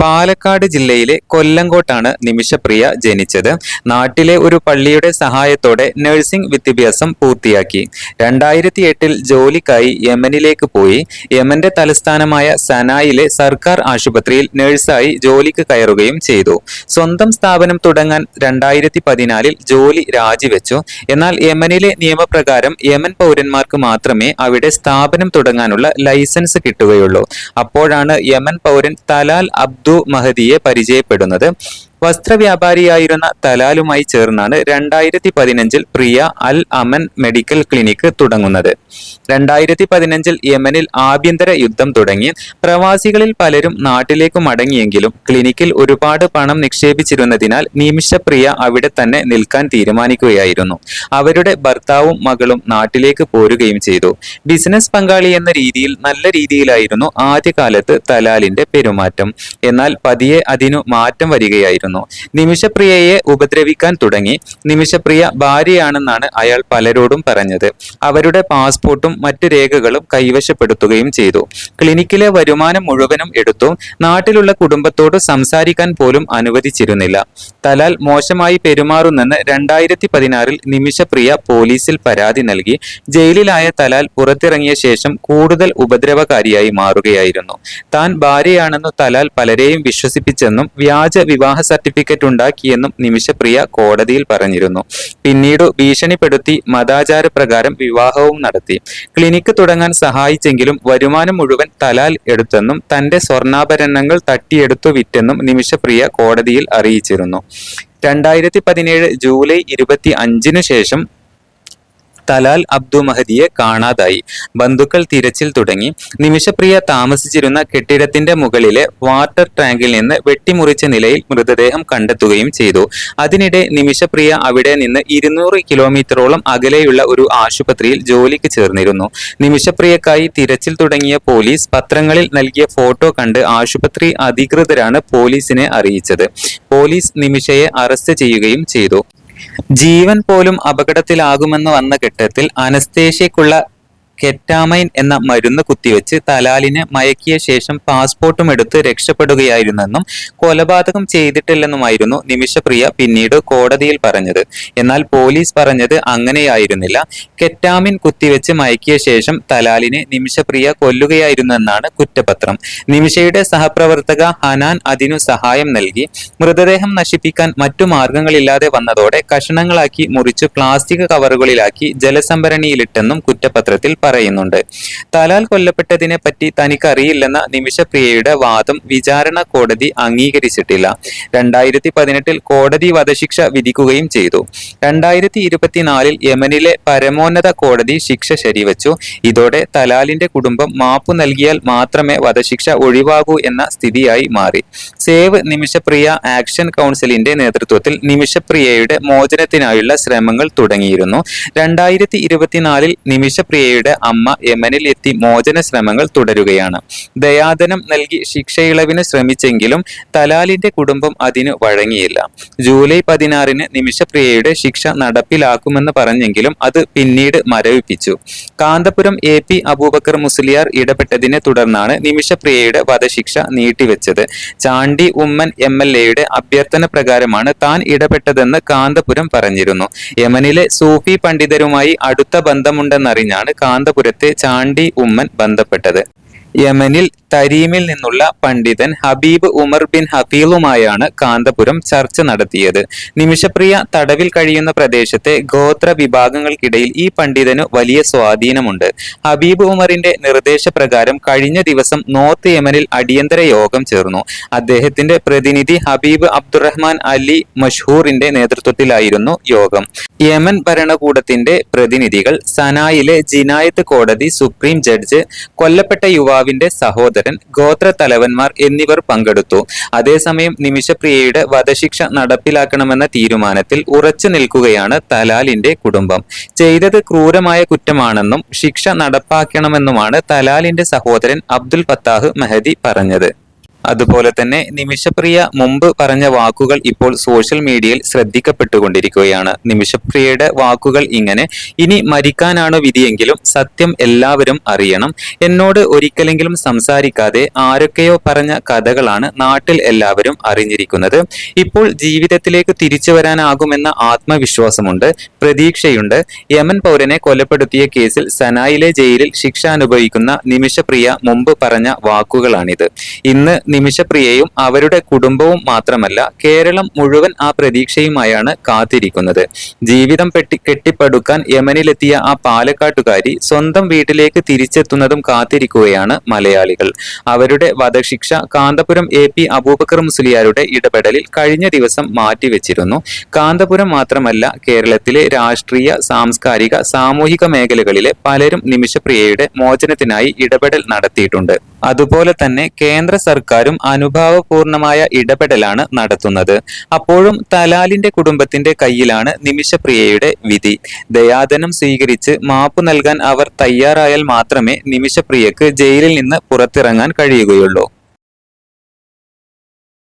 പാലക്കാട് ജില്ലയിലെ കൊല്ലങ്കോട്ടാണ് നിമിഷപ്രിയ ജനിച്ചത്. നാട്ടിലെ ഒരു പള്ളിയുടെ സഹായത്തോടെ നഴ്സിംഗ് വിദ്യാഭ്യാസം പൂർത്തിയാക്കി. രണ്ടായിരത്തി എട്ടിൽ ജോലിക്കായി യമനിലേക്ക് പോയി. യമന്റെ തലസ്ഥാനമായ സനായിലെ സർക്കാർ ആശുപത്രിയിൽ നഴ്സായി ജോലിക്ക് കയറുകയും ചെയ്തു. സ്വന്തം സ്ഥാപനം തുടങ്ങാൻ രണ്ടായിരത്തി പതിനാലിൽ ജോലി രാജിവെച്ചു. എന്നാൽ യമനിലെ നിയമപ്രകാരം യമൻ പൗരന്മാർക്ക് മാത്രമേ അവിടെ സ്ഥാപനം തുടങ്ങാനുള്ള ലൈസൻസ് കിട്ടുകയുള്ളൂ. അപ്പോഴാണ് യമൻ പൗരൻ തലാൽ മഹദിയെ പരിചയപ്പെടുന്നത്. വസ്ത്രവ്യാപാരിയായിരുന്ന തലാലുമായി ചേർന്നാണ് രണ്ടായിരത്തി പതിനഞ്ചിൽ Priya Al Aman medical clinic തുടങ്ങുന്നത്. രണ്ടായിരത്തി പതിനഞ്ചിൽ യമനിൽ ആഭ്യന്തര യുദ്ധം തുടങ്ങി. പ്രവാസികളിൽ പലരും നാട്ടിലേക്ക് മടങ്ങിയെങ്കിലും ക്ലിനിക്കിൽ ഒരുപാട് പണം നിക്ഷേപിച്ചിരുന്നതിനാൽ നിമിഷപ്രിയ അവിടെ തന്നെ നിൽക്കാൻ തീരുമാനിക്കുകയായിരുന്നു. അവരുടെ ഭർത്താവും മകളും നാട്ടിലേക്ക് പോരുകയും ചെയ്തു. ബിസിനസ് പങ്കാളി എന്ന രീതിയിൽ നല്ല രീതിയിലായിരുന്നു ആദ്യകാലത്ത് തലാലിന്റെ പെരുമാറ്റം. എന്നാൽ പതിയെ അതിനു മാറ്റം വരികയായിരുന്നു. നിമിഷപ്രിയയെ ഉപദ്രവിക്കാൻ തുടങ്ങി. നിമിഷപ്രിയ ഭാര്യയാണെന്നാണ് അയാൾ പലരോടും പറഞ്ഞത്. അവരുടെ പാസ്പോർട്ടും മറ്റു രേഖകളും കൈവശപ്പെടുത്തുകയും ചെയ്തു. ക്ലിനിക്കിലെ വരുമാനം മുഴുവനും എടുത്തു. നാട്ടിലുള്ള കുടുംബത്തോട് സംസാരിക്കാൻ പോലും അനുവദിച്ചിരുന്നില്ല. തലാൽ മോശമായി പെരുമാറുന്നെന്ന് രണ്ടായിരത്തി പതിനാറിൽ നിമിഷപ്രിയ പോലീസിൽ പരാതി നൽകി. ജയിലിലായ തലാൽ പുറത്തിറങ്ങിയ ശേഷം കൂടുതൽ ഉപദ്രവകാരിയായി മാറുകയായിരുന്നു. താൻ ഭാര്യയാണെന്നു തലാൽ പലരെയും വിശ്വസിപ്പിച്ചെന്നും വ്യാജ വിവാഹ സർട്ടിഫിക്കറ്റ് ഉണ്ടാക്കിയെന്നും നിമിഷപ്രിയ കോടതിയിൽ പറഞ്ഞിരുന്നു. പിന്നീട് ഭീഷണിപ്പെടുത്തി മതാചാര പ്രകാരം വിവാഹവും നടത്തി. ക്ലിനിക്ക് തുടങ്ങാൻ സഹായിച്ചെങ്കിലും വരുമാനം മുഴുവൻ തലാൽ എടുത്തെന്നും തന്റെ സ്വർണാഭരണങ്ങൾ തട്ടിയെടുത്തു വിറ്റെന്നും നിമിഷപ്രിയ കോടതിയിൽ അറിയിച്ചിരുന്നു. രണ്ടായിരത്തി പതിനേഴ് ജൂലൈ ഇരുപത്തി അഞ്ചിനു ശേഷം തലാൽ അബ്ദു മഹദിയെ കാണാതായി. ബന്ധുക്കൾ തിരച്ചിൽ തുടങ്ങി. നിമിഷപ്രിയ താമസിച്ചിരുന്ന കെട്ടിടത്തിന്റെ മുകളിലെ വാട്ടർ ടാങ്കിൽ നിന്ന് വെട്ടിമുറിച്ച നിലയിൽ മൃതദേഹം കണ്ടെത്തുകയും ചെയ്തു. അതിനിടെ നിമിഷപ്രിയ അവിടെ നിന്ന് ഇരുന്നൂറ് കിലോമീറ്ററോളം അകലെയുള്ള ഒരു ആശുപത്രിയിൽ ജോലിക്ക് ചേർന്നിരുന്നു. നിമിഷപ്രിയക്കായി തിരച്ചിൽ തുടങ്ങിയ പോലീസ് പത്രങ്ങളിൽ നൽകിയ ഫോട്ടോ കണ്ട് ആശുപത്രി അധികൃതരാണ് പോലീസിനെ അറിയിച്ചത്. പോലീസ് നിമിഷയെ അറസ്റ്റ് ചെയ്യുകയും ചെയ്തു. ജീവൻ പോലും അപകടത്തിലാകുമെന്ന് വന്ന ഘട്ടത്തിൽ അനസ്തേഷ്യക്കുള്ള കെറ്റാമൈൻ എന്ന മരുന്ന് കുത്തിവെച്ച് തലാലിനെ മയക്കിയ ശേഷം പാസ്പോർട്ടും എടുത്ത് രക്ഷപ്പെടുകയായിരുന്നെന്നും കൊലപാതകം ചെയ്തിട്ടില്ലെന്നുമായിരുന്നു നിമിഷപ്രിയ പിന്നീട് കോടതിയിൽ പറഞ്ഞത്. എന്നാൽ പോലീസ് പറഞ്ഞത് അങ്ങനെയായിരുന്നില്ല. കെറ്റാമിൻ കുത്തിവെച്ച് മയക്കിയ ശേഷം തലാലിനെ നിമിഷപ്രിയ കൊല്ലുകയായിരുന്നു എന്നാണ് കുറ്റപത്രം. നിമിഷയുടെ സഹപ്രവർത്തക ഹനാൻ അതിനു സഹായം നൽകി. മൃതദേഹം നശിപ്പിക്കാൻ മറ്റു മാർഗങ്ങളില്ലാതെ വന്നതോടെ കഷണങ്ങളാക്കി മുറിച്ച് പ്ലാസ്റ്റിക് കവറുകളിലാക്കി ജലസംഭരണിയിലിട്ടെന്നും കുറ്റപത്രത്തിൽ പറയുന്നുണ്ട്. തലാൽ കൊല്ലപ്പെട്ടതിനെ പറ്റി തനിക്കറിയില്ലെന്ന നിമിഷപ്രിയയുടെ വാദം വിചാരണ കോടതി അംഗീകരിച്ചിട്ടില്ല. രണ്ടായിരത്തി പതിനെട്ടിൽ കോടതി വധശിക്ഷ വിധിക്കുകയും ചെയ്തു. രണ്ടായിരത്തി ഇരുപത്തിനാലിൽ യമനിലെ പരമോന്നത കോടതി ശിക്ഷ ശരിവച്ചു. ഇതോടെ തലാലിന്റെ കുടുംബം മാപ്പു നൽകിയാൽ മാത്രമേ വധശിക്ഷ ഒഴിവാകൂ എന്ന സ്ഥിതിയായി മാറി. സേവ് നിമിഷപ്രിയ ആക്ഷൻ കൗൺസിലിന്റെ നേതൃത്വത്തിൽ നിമിഷപ്രിയയുടെ മോചനത്തിനായുള്ള ശ്രമങ്ങൾ തുടങ്ങിയിരുന്നു. രണ്ടായിരത്തി ഇരുപത്തിനാലിൽ നിമിഷപ്രിയയുടെ അമ്മ യമനിൽ എത്തി മോചന ശ്രമങ്ങൾ തുടരുകയാണ്. ദയാദനം നൽകി ശിക്ഷയിളവിന് ശ്രമിച്ചെങ്കിലും തലാലിന്റെ കുടുംബം അതിന് വഴങ്ങിയില്ല. ജൂലൈ പതിനാറിന് നിമിഷപ്രിയയുടെ ശിക്ഷ നടപ്പിലാക്കുമെന്ന് പറഞ്ഞെങ്കിലും അത് പിന്നീട് മരവിപ്പിച്ചു. കാന്തപുരം എ പി അബൂബക്കർ മുസ്ലിയാർ ഇടപെട്ടതിനെ തുടർന്നാണ് നിമിഷപ്രിയയുടെ വധശിക്ഷ നീട്ടിവെച്ചത്. ചാണ്ടി ഉമ്മൻ എം എൽ എയുടെ അഭ്യർത്ഥന പ്രകാരമാണ് താൻ ഇടപെട്ടതെന്ന് കാന്തപുരം പറഞ്ഞിരുന്നു. യമനിലെ സൂഫി പണ്ഡിതരുമായി അടുത്ത ബന്ധമുണ്ടെന്നറിഞ്ഞാണ് കാന്തപുരത്തെ ചാണ്ടി ഉമ്മൻ ബന്ധപ്പെട്ടത്. യമനിൽ തരീമിൽ നിന്നുള്ള പണ്ഡിതൻ ഹബീബ് ഉമർ ബിൻ ഹഫീലുമായാണ് കാന്തപുരം ചർച്ച നടത്തിയത്. നിമിഷപ്രിയ തടവിൽ കഴിയുന്ന പ്രദേശത്തെ ഗോത്ര വിഭാഗങ്ങൾക്കിടയിൽ ഈ പണ്ഡിതന് വലിയ സ്വാധീനമുണ്ട്. ഹബീബ് ഉമറിന്റെ നിർദ്ദേശപ്രകാരം കഴിഞ്ഞ ദിവസം നോർത്ത് യമനിൽ അടിയന്തര യോഗം ചേർന്നു. അദ്ദേഹത്തിന്റെ പ്രതിനിധി ഹബീബ് അബ്ദുറഹ്മാൻ അലി മഷൂറിന്റെ നേതൃത്വത്തിലായിരുന്നു യോഗം. യമൻ ഭരണകൂടത്തിന്റെ പ്രതിനിധികൾ സനായിലെ ജിനായത്ത് കോടതി സുപ്രീം ജഡ്ജ് കൊല്ലപ്പെട്ട യുവാവിന്റെ സഹോദരൻ ഗോത്ര തലവന്മാർ എന്നിവർ പങ്കെടുത്തു. അതേസമയം നിമിഷപ്രിയയുടെ വധശിക്ഷ നടപ്പിലാക്കണമെന്ന തീരുമാനത്തിൽ ഉറച്ചു നിൽക്കുകയാണ് തലാലിന്റെ കുടുംബം. ചെയ്തത് ക്രൂരമായ കുറ്റമാണെന്നും ശിക്ഷ നടപ്പാക്കണമെന്നുമാണ് തലാലിന്റെ സഹോദരൻ അബ്ദുൽ ഫത്താഹ് മെഹദി പറഞ്ഞത്. അതുപോലെ തന്നെ നിമിഷപ്രിയ മുമ്പ് പറഞ്ഞ വാക്കുകൾ ഇപ്പോൾ സോഷ്യൽ മീഡിയയിൽ ശ്രദ്ധിക്കപ്പെട്ടുകൊണ്ടിരിക്കുകയാണ്. നിമിഷപ്രിയയുടെ വാക്കുകൾ ഇങ്ങനെ ഇനി മരിക്കാനാണ് വിധിയെങ്കിലും സത്യം എല്ലാവരും അറിയണം. എന്നോട് ഒരിക്കലെങ്കിലും സംസാരിക്കാതെ ആരൊക്കെയോ പറഞ്ഞ കഥകളാണ് നാട്ടിൽ എല്ലാവരും അറിഞ്ഞിരിക്കുന്നത്. ഇപ്പോൾ ജീവിതത്തിലേക്ക് തിരിച്ചു വരാനാകുമെന്ന ആത്മവിശ്വാസമുണ്ട് പ്രതീക്ഷയുണ്ട്. യമൻ പൗരനെ കൊലപ്പെടുത്തിയ കേസിൽ സനായിലെ ജയിലിൽ ശിക്ഷ അനുഭവിക്കുന്ന നിമിഷപ്രിയ മുമ്പ് പറഞ്ഞ വാക്കുകളാണിത്. ഇന്ന് നിമിഷപ്രിയയും അവരുടെ കുടുംബവും മാത്രമല്ല കേരളം മുഴുവൻ ആ പ്രതീക്ഷയുമായാണ് കാത്തിരിക്കുന്നത്. ജീവിതം പെട്ടി കെട്ടിപ്പടുക്കാൻ യമനിലെത്തിയ ആ പാലക്കാട്ടുകാരി സ്വന്തം വീട്ടിലേക്ക് തിരിച്ചെത്തുന്നതും കാത്തിരിക്കുകയാണ് മലയാളികൾ. അവരുടെ വധശിക്ഷ കാന്തപുരം എ പി അബൂബക്കർ മുസ്ലിയാരുടെ ഇടപെടലിൽ കഴിഞ്ഞ ദിവസം മാറ്റിവെച്ചിരുന്നു. കാന്തപുരം മാത്രമല്ല കേരളത്തിലെ രാഷ്ട്രീയ സാംസ്കാരിക സാമൂഹിക മേഖലകളിലെ പലരും നിമിഷപ്രിയയുടെ മോചനത്തിനായി ഇടപെടൽ നടത്തിയിട്ടുണ്ട്. അതുപോലെ തന്നെ കേന്ദ്ര സർക്കാരും അനുഭാവപൂർണമായ ഇടപെടലാണ് നടത്തുന്നത്. അപ്പോഴും തലാലിന്റെ കുടുംബത്തിന്റെ കയ്യിലാണ് നിമിഷപ്രിയയുടെ വിധി. ദയാദനം സ്വീകരിച്ച് മാപ്പ് നൽകാൻ അവർ തയ്യാറായാൽ മാത്രമേ നിമിഷപ്രിയക്ക് ജയിലിൽ നിന്ന് പുറത്തിറങ്ങാൻ കഴിയുകയുള്ളൂ.